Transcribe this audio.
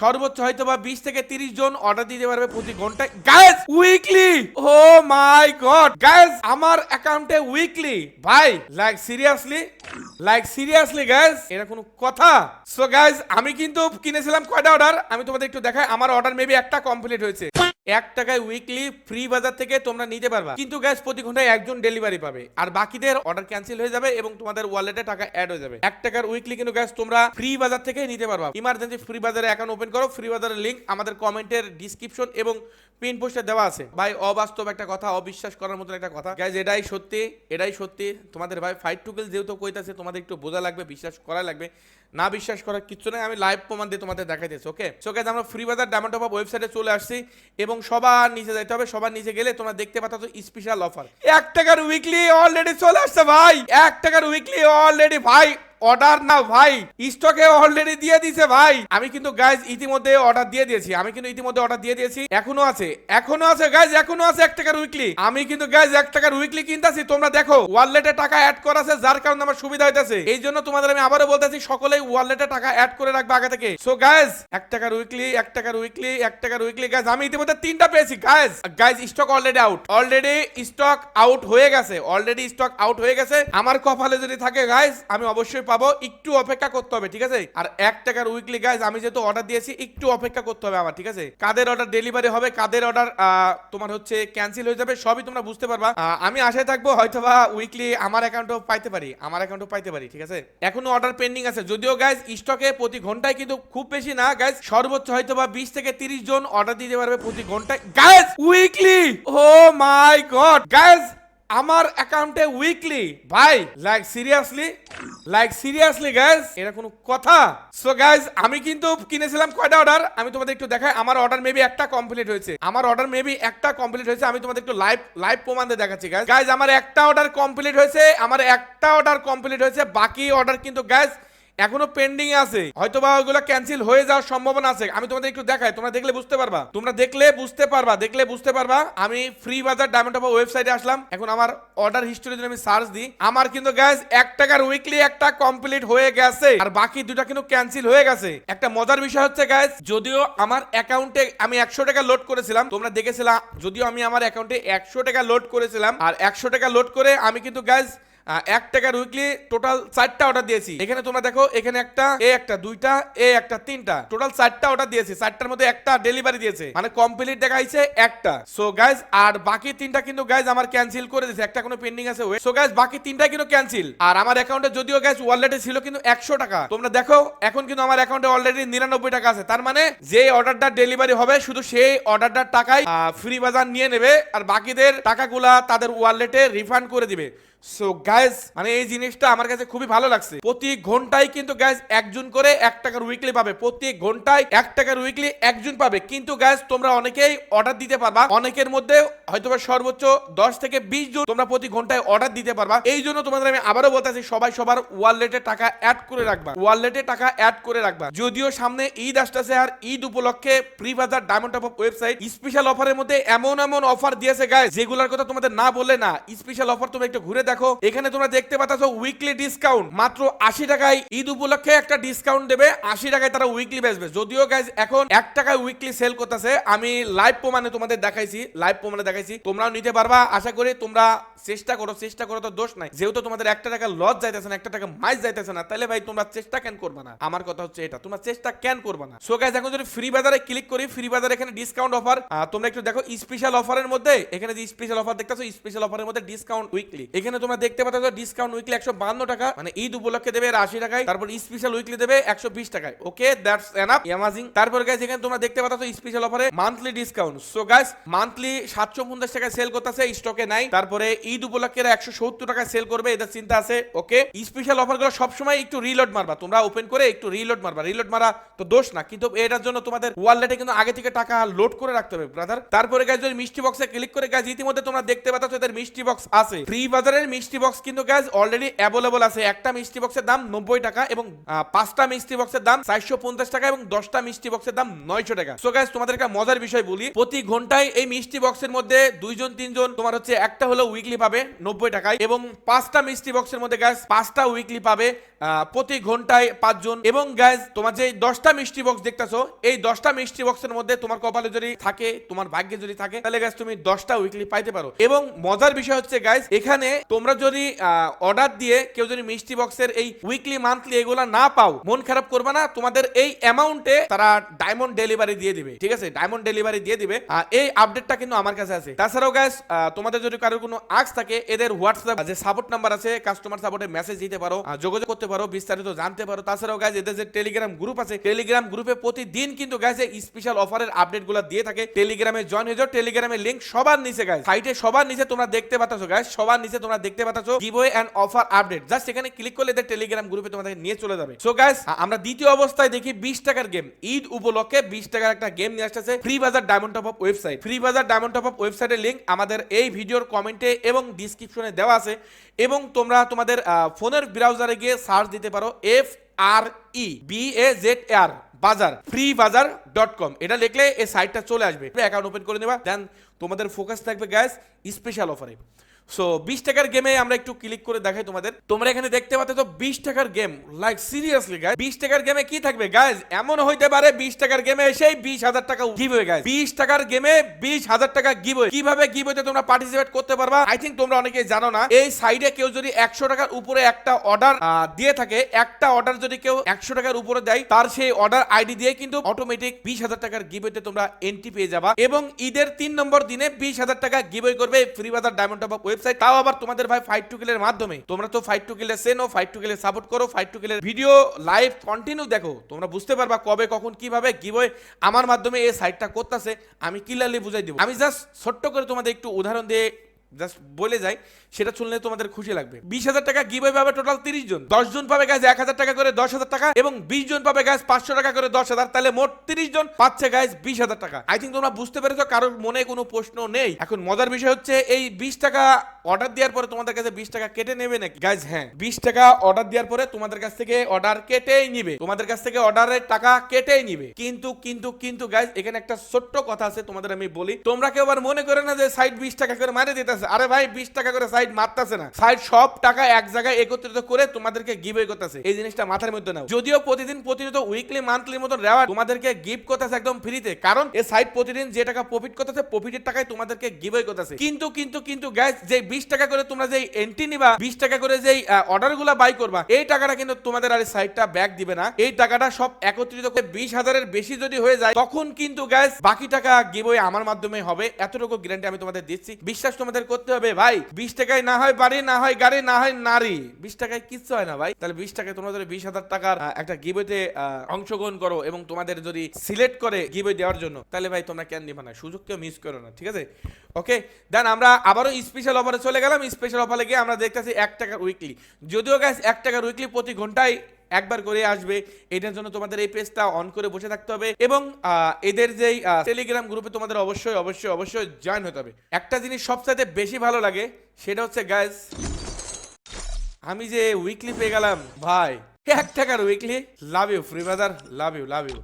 সর্বোচ্চ হয়তো বা বিশ থেকে তিরিশ জন অর্ডার দিতে পারবে প্রতি ঘন্টায়। Guys weekly oh my god guys আমার অ্যাকাউন্টে উইকলি ভাই like seriously like seriously guys এটা কোনো কথা? সো গাইস আমি কিন্তু কিনেছিলাম কয়টা অর্ডার আমি তোমাদের একটু দেখাই, আমার অর্ডার মেবি একটা কমপ্লিট হয়েছে। এক টাকায় উইকলি ফ্রি বাজার থেকে তোমরা নিতে পারবা। কিন্তু গ্যাস প্রতি ঘন্টায় একজন ডেলিভারি পাবে। আর বাকিদের অর্ডার ক্যান্সেল হয়ে যাবে এবং তোমাদের ওয়ালেটে টাকা অ্যাড হয়ে যাবে। এক টাকার উইকলি কিন্তু গ্যাস তোমরা ফ্রি বাজার থেকে নিতে পারবা। ইমার্জেন্সি ফ্রি বাজারে অ্যাকাউন্ট ওপেন করো। ফ্রি বাজারের লিংক আমাদের কমেন্টের ডিসক্রিপশন এবং পিন পোস্টে দেওয়া আছে। ভাই, অবাস্তব একটা কথা, অবিশ্বাস করার মতন একটা কথা। গাইজ এটাই সত্যি এটাই সত্যি। তোমাদের ভাই ফাইট টুকেল যেহেতু কইতাছে, তোমাদের একটু বোঝা লাগবে, বিশ্বাস করা লাগবে। না বিশ্বাস করার কিচ্ছু নেই, আমি লাইভ প্রমাণ দিয়ে তোমাদের দেখাইতেছি ওকে সো গাইজ আমরা ফ্রি বাজার ডায়মন্ড অফ ওয়েবসাইটে চলে আসছি এবং সবার নিচে যাইতে হবে, সবার নিচে গেলে তোমরা দেখতে পাচ্ছ স্পেশাল অফার এক টাকার উইকলি অলরেডি চলে আসছে ভাই, এক টাকার উইকলি অলরেডি ভাই অর্ডার না ভাই। স্টকে অলরেডি দিয়ে দিছে, ভাই। আমি কিন্তু গাইজ ইতিমধ্যে অর্ডার দিয়ে দিয়েছি। আমি কিন্তু ইতিমধ্যে অর্ডার দিয়ে দিয়েছি। এখনও আছে। এখনও আছে গাইজ এখনও আছে এক টাকার উইকলি আমি কিন্তু গাইজ এক টাকার উইকলি কিনতাছি। তোমরা দেখো ওয়ালেটে টাকা অ্যাড করা আছে, যার কারণে আমার সুবিধা হইতাছে। এই জন্য তোমাদের আমি আবারও বলতেছি, সকলেই ওয়ালেটে টাকা অ্যাড করে রাখবে আগে থেকে। সো গাইজ এক টাকার উইকলি এক টাকার উইকলি এক টাকার উইকলি গাইজ আমি ইতিমধ্যে তিনটা পেয়েছি guys guys stock already out already stock out হয়ে গেছে। অলরেডি স্টক আউট হয়ে গেছে। আমার কপালে যদি থাকে গাইজ আমি অবশ্যই পাবো, একটু অপেক্ষা করতে হবে, ঠিক আছে? আর এক টাকার উইকলি গাইজ আমি যেহেতু অর্ডার দিয়েছি, একটু অপেক্ষা করতে হবে আমার, ঠিক আছে? কাদের অর্ডার ডেলিভারি হবে, কাদের অর্ডার তোমার হচ্ছে ক্যান্সেল হয়ে যাবে, সবই তোমরা বুঝতে পারবা। আমি আশায় থাকব হয়তোবা উইকলি আমার অ্যাকাউন্টও পাইতে পারি, আমার অ্যাকাউন্টও পাইতে পারি, ঠিক আছে? এখনও অর্ডার পেন্ডিং আছে, যদিও গাইজ স্টকে প্রতি ঘন্টায় কিন্তু খুব বেশি না গাইজ সর্বোচ্চ হয়তোবা বিশ থেকে তিরিশ জন অর্ডার দিতে পারবে প্রতি ঘন্টায়। Guys weekly oh my god guys আমার অ্যাকাউন্টে উইকলি ভাই like seriously like seriously guys এটা কোনো কথা। সো গাইজ আমি কিন্তু কিনেছিলাম কয়টা অর্ডার আমি তোমাদের একটু দেখাই, আমার অর্ডার মেবি একটা কমপ্লিট হয়েছে। আমার অর্ডার মেবি একটা কমপ্লিট হয়েছে, আমি তোমাদের একটু লাইভ লাইভ প্রমাণ দেখাচ্ছি গাইজ গাইজ আমার একটা অর্ডার কমপ্লিট হয়েছে, আমার একটা অর্ডার কমপ্লিট হয়েছে, বাকি অর্ডার কিন্তু গাইজ এখনও পেন্ডিং আছে। হয়তো বা ওগুলো ক্যান্সেল হয়ে যাওয়ার সম্ভাবনা আছে। আমি তোমাদের একটু দেখাই, তোমরা দেখলে বুঝতে পারবা। তোমরা দেখলে বুঝতে পারবা, দেখলে বুঝতে পারবা। আমি ফ্রি বাজার ডায়মন্ড অফ ওয়েবসাইটে আসলাম। এখন আমার অর্ডার হিস্টোরি যদি আমি সার্চ দিই। আমার কিন্তু গ্যাস এক টাকার উইকলি একটা কমপ্লিট হয়ে গেছে। আর বাকি দুটা কিন্তু ক্যান্সেল হয়ে গেছে। একটা মজার বিষয় হচ্ছে গ্যাস যদিও আমার অ্যাকাউন্টে আমি একশো টাকা লোড করেছিলাম, তোমরা দেখেছিলাম যদিও আমি আমার অ্যাকাউন্টে একশো টাকা লোড করেছিলাম, আর একশো টাকা লোড করে আমি কিন্তু গ্যাস এক টাকার উইকলি টোটাল চারটা অর্ডার দিয়েছি। এখানে তোমরা দেখো, এখানে একটা, এ একটা, দুইটা, এ একটা, তিনটা। টোটাল চারটা অর্ডার দিয়েছি। চারটার মধ্যে একটা ডেলিভারি দিয়েছে। মানে কমপ্লিট দেখাইছে একটা। সো গাইজ আর বাকি তিনটা কিন্তু গাইজ আমার ক্যান্সেল করে দিয়েছে। একটা কোনো পেন্ডিং আছে সো গাইজ বাকি তিনটা কিন্তু ক্যান্সেল আর আমার অ্যাকাউন্টে যদিও গাইজ ওয়ালেটে ছিল কিন্তু একশো টাকা। তোমরা দেখো, এখন কিন্তু আমার অ্যাকাউন্টে অলরেডি নিরানব্বই টাকা আছে। তার মানে যে অর্ডারটা ডেলিভারি হবে, শুধু সেই অর্ডারটার টাকাই ফ্রি বাজার নিয়ে নেবে। আর বাকিদের টাকাগুলা তাদের ওয়ালেটে রিফান্ড করে দিবে। সো গাইজ মানে এই জিনিসটা আমার কাছে খুবই ভালো লাগছে। প্রতি ঘন্টায় কিন্তু গাইজ একজন করে এক টাকার উইকলি পাবে। প্রতি ঘন্টায় এক টাকার উইকলি একজন পাবে। কিন্তু গাইজ তোমরা অনেকেই অর্ডার দিতে পারবা। অনেকের মধ্যে হয়তোবা সর্বোচ্চ দশ থেকে বিশ জন তোমরা প্রতি ঘন্টায় অর্ডার দিতে পারবা। এই জন্য তোমাদের আমি আবারও বলতেছি সবাই সবার ওয়ালেটে টাকা অ্যাড করে রাখবা। ওয়ালেটে টাকা অ্যাড করে রাখবা। যদিও সামনে ঈদ আসতেছে আর ঈদ উপলক্ষে প্রি বাজার ডায়মন্ড অফ ওয়েবসাইট স্পেশাল অফারের মধ্যে এমন এমন অফার দিয়েছে গাইজ যেগুলোর কথা তোমাদের না বলে না। স্পেশাল অফার তুমি একটু ঘুরে দেখো, এখানে তোমরা দেখতে পাচ্ছ উইকলি ডিসকাউন্ট মাত্র আশি টাকায় ঈদ উপলক্ষে একটা ডিসকাউন্ট দেবে, আশি টাকায় তারা উইকলি বেচবে। যদিও গাইজ এখন এক টাকায় উইকলি সেল করতেছে, আমি লাইভ প্রমাণে তোমাদের দেখাইছি লাইভ প্রমাণে দেখাইছি। তোমরাও নিতে পারবা, আশা করি তোমরা চেষ্টা করো চেষ্টা করো তো দোষ নাই। যেহেতু তোমাদের একটা টাকা লস যাইতেছে না, একটা টাকা মাইস যাইতেছে না তাহলে ভাই তোমরা চেষ্টা কেন করবা না? আমার কথা হচ্ছে এটা, তোমরা চেষ্টা কেন করবা না? সো গাইজ এখন যদি ফ্রি বাজারে ক্লিক করি ফ্রি বাজারে এখানে ডিসকাউন্ট অফার তোমরা একটু দেখো স্পেশাল অফারের মধ্যে, এখানে যে স্পেশাল অফার দেখতেছো স্পেশাল অফারের মধ্যে ডিসকাউন্ট উইকলি এখানে তোমরা দেখতে পাচ্ছ ডিসকাউন্ট উইকলি একশো বান্ন টাকা মানে ঈদ উপলক্ষে দেবে আশি টাকায়, তারপর স্পেশাল উইকলি দেবে একশো বিশ টাকায়। ওকে দ্যাটস এনাফ অ্যামাজিং তারপর গাইজ এখানে তোমরা দেখতে পাচ্ছ স্পেশাল অফারে monthly discount so guys monthly সাতশো পঞ্চাশ টাকায় সেল করতেছে স্টকে নাই। তারপরে ঈদ উপলক্ষে একশো সত্তর টাকায় সেল করবে, এদের চিন্তা আছে। ওকে স্পেশাল অফারগুলো সবসময় একটু রিলোড মারবা। তোমরা ওপেন করে একটু রিলোড মারবা। রিলোড মারা তো দোষ না, কিন্তু এটার জন্য তোমাদের ওয়ালেটে কিন্তু আগে থেকে টাকা লোড করে রাখতে হবে ব্রাদার তারপরে গাইজ মিষ্টি বক্সে ক্লিক করে গাইজ ইতিমধ্যে তোমরা দেখতে পাচ্ছ এদের মিষ্টি বক্স আছে। ফ্রি বাজারের মিষ্টি বক্স কিন্তু গ্যাস অলরেডি অ্যাভেলেবল আছে। একটা মিষ্টি বক্সের দাম নব্বই টাকা এবং পাঁচটা মিষ্টি বক্সের দাম চারশো পঞ্চাশ টাকা এবং দশটা মিষ্টি বক্সের দাম নয়শো টাকা। সো গ্যাস তোমাদের একটা মজার বিষয় বলি। প্রতি ঘন্টায় এই মিষ্টি বক্সের মধ্যে দুইজন, তিনজন, তোমার হচ্ছে একটা হলো উইকলি পাবে নব্বই টাকায় এবং পাঁচটা মিষ্টি বক্সের মধ্যে গ্যাস পাঁচটা উইকলি পাবে প্রতি ঘন্টায় পাঁচজন এবং গ্যাস তোমার যে দশটা মিষ্টি বক্স দেখতেছো, এই দশটা মিষ্টি বক্সের মধ্যে তোমার কপালে যদি থাকে, তোমার ভাগ্যে যদি থাকে, তাহলে গ্যাস তুমি দশটা উইকলি পাইতে পারো। এবং মজার বিষয় হচ্ছে গাইজ এখানে তোমরা যদি অর্ডার দিয়ে কেউ যদি মিষ্টি বক্সের এই উইকলি মান্থলি এগুলা না পাও, মন খারাপ করবে না, তোমাদের এই অ্যামাউন্টে তারা ডায়মন্ড ডেলিভারি দিয়ে দিবে, ঠিক আছে? ডায়মন্ড ডেলিভারি দিয়ে দিবে এই আপডেটটা কিন্তু আমার কাছে আছে। তাছাড়াও গ্যাস তোমাদের যদি কারোর কোনো আক্স থাকে, এদের হোয়াটসঅ্যাপ যে সাপোর্ট নাম্বার আছে কাস্টমার সাপোর্টে মেসেজ দিতে পারো যোগাযোগ করতে পারো, বিস্তারিত জানতে পারো। তাছাড়াও গ্যাস এদের যে টেলিগ্রাম গ্রুপ আছে টেলিগ্রাম গ্রুপে প্রতিদিন কিন্তু গ্যাস স্পেশাল অফারের আপডেটগুলো দিয়ে থাকে। টেলিগ্রামে জয়েন হয়ে যাও টেলিগ্রামের লিঙ্ক সবার নিচে গ্যাস সাইটে সবার নিচে তোমরা দেখতে পাচ্ছ গ্যাস সবার নিচে তোমরা দেখতে পাচ্ছ giveaway and offer update just এখানে ক্লিক করলে এদের টেলিগ্রাম গ্রুপে তোমাদের নিয়ে চলে যাবে। সো গাইস আমরা দ্বিতীয় অবস্থায় দেখি 20 টাকার গেম ঈদ উপলক্ষে 20 টাকার একটা গেম নিয়ে আসছে free bazaar diamond top up website free bazaar diamond top up ওয়েবসাইটের লিংক আমাদের এই ভিডিওর কমেন্টে এবং ডিসক্রিপশনে দেওয়া আছে। এবং তোমরা তোমাদের ফোনের ব্রাউজারে গিয়ে সার্চ দিতে পারো F R E B A Z R bazaar free bazaar dot com এটা লিখলে এই সাইটটা চলে আসবে। অ্যাকাউন্ট ওপেন করে নেবা দেন তোমাদের ফোকাস থাকবে গ্যাস স্পেশাল অফারে সো বিশ টাকার গেমে আমরা একটু ক্লিক করে দেখাই তোমাদের। তোমরা এখানে দেখতে পাচ্ছ তো বিশ টাকার গেম লাইক সিরিয়াসলি গাইজ বিশ টাকার গেমে কি থাকবে? গাইজ এমন হইতে পারে বিশ টাকার গেমে এসেই বিশ হাজার টাকা গিভ হয়ে গাইজ বিশ টাকার গেমে বিশ হাজার টাকা গিভ হয়ে কীভাবে গিভ হইতে তোমরা পার্টিসিপেট করতে পারবা? আই থিঙ্ক তোমরা অনেকেই জানো না, এই সাইডে কেউ যদি একশো টাকার উপরে একটা অর্ডার দিয়ে থাকে, একটা অর্ডার যদি কেউ একশো টাকার উপরে দেয়, তার সেই অর্ডার আইডি দিয়ে কিন্তু অটোমেটিক বিশ হাজার টাকার গিভ হইতে তোমরা এন্ট্রি পেয়ে যাবা। এবং ঈদের তিন নম্বর দিনে বিশ হাজার টাকা গিভ করবে ফ্রি বাজার ডায়মন্ড টপ ওয়েবসাইট তাও আবার তোমাদের ভাই ফাইভ টু কিলের মাধ্যমে। তোমরা তো ফাইভ টু কিলের সেনো ফাইভ টু কিলের সাপোর্ট করো five two killer video live continue দেখো। তোমরা বুঝতে পারবা কবে, কখন, কীভাবে কীভাবে আমার মাধ্যমে এই সাইটটা করতেছে। আমি ক্লিয়ারলি বুঝাই দিব। আমি জাস্ট ছোট্ট করে তোমাদের একটু উদাহরণ দিয়ে জাস্ট বলে যাই, সেটা শুনলে তোমাদের খুশি লাগবে। বিশ হাজার টাকা গিভওয়ে পাবে টোটাল তিরিশ জন। দশ জন পাবে গাছ এক হাজার টাকা করে দশ হাজার টাকা এবং বিশ জন পাবে গাছ পাঁচশো টাকা করে দশ হাজার। তাহলে মোট তিরিশ জন পাচ্ছে গাছ বিশ হাজার টাকা। আই থিঙ্ক তোমরা বুঝতে পেরেছ, কারোর মনে কোনো প্রশ্ন নেই। এখন মজার বিষয় হচ্ছে, এই বিশ টাকা অর্ডার দেওয়ার পরে তোমাদের কাছে বিশ টাকা কেটে নেবে নাকি? গাইজ হ্যাঁ বিশ টাকা অর্ডার দেওয়ার পরে তোমাদের কাছ থেকে অর্ডার কেটেই নিবে। তোমাদের কাছ থেকে অর্ডারের টাকা কেটেই নিবে। কিন্তু কিন্তু কিন্তু গাইজ এখানে একটা ছোট্ট কথা আছে তোমাদের আমি বলি। তোমরা কেউ আবার মনে করে না যে সাইড বিশ টাকা করে মারে দিতেছে আরে ভাই, বিশ টাকা করে সাইড মারতেছে না। সাইড সব টাকা এক জায়গায় একত্রিত করে তোমাদেরকে গিভওয়ে করতেছে। এই জিনিসটা মাথার মধ্যে নাও। যদিও প্রতিদিন, প্রতিনিয়ত উইকলি মান্থলি মতো রেওয়ার্ড তোমাদেরকে গিফট করতেছে একদম ফ্রিতে কারণ এই সাইট প্রতিদিন যে টাকা প্রফিট করতেছে প্রফিটের টাকায় তোমাদেরকে গিভওয়ে করতেছে। কিন্তু কিন্তু কিন্তু গ্যাস যে বিশ টাকা করে তোমরা যে এন্ট্রি নিবা, বিশ টাকা করে যে অর্ডারগুলা বাই করবা, এই টাকাটা কিন্তু তোমাদের আর সাইটটা ব্যাক দিবে না। এই টাকাটা সব একত্রিত করে বিশ হাজারের বেশি যদি হয়ে যায়, তখন কিন্তু গ্যাস বাকি টাকা গিভওয়ে আমার মাধ্যমে হবে। এতটুকু গ্যারান্টি আমি তোমাদের দিচ্ছি। বিশ্বাস তোমাদের করতে হবে, ভাই। বিশ টাকায় না হয় বাড়ি, না হয় গাড়ি, না হয় নারী। বিশ টাকায় কিচ্ছু হয় না, ভাই। তাহলে বিশ টাকায় যদি বিশ হাজার টাকার একটা গিভওয়েতে অংশগ্রহণ করো এবং তোমাদের যদি সিলেক্ট করে গিভওয়ে দেওয়ার জন্য, তাহলে, ভাই, তোমরা কেন নিবা না সুযোগ কেউ মিস করো না, ঠিক আছে? ওকে দেন আমরা আবারও স্পেশাল অফারে চলে গেলাম। স্পেশাল অফারে গিয়ে আমরা দেখতেছি এক টাকার উইকলি যদিও গ্যাস এক টাকার উইকলি প্রতি ঘন্টায় একবার করে আসবে। এটার জন্য তোমাদের এই পেজটা অন করে বসে থাকতে হবে এবং এদের যেই টেলিগ্রাম গ্রুপে তোমাদের অবশ্যই অবশ্যই অবশ্যই জয়েন হতে হবে। একটা জিনিস সবচাইতে বেশি ভালো লাগে, সেটা হচ্ছে গ্যাস আমি যে উইকলি পেয়ে গেলাম, ভাই, এক টাকার উইকলি লাভ ইউ ফ্রি বাজার লাভ ইউ লাভ ইউ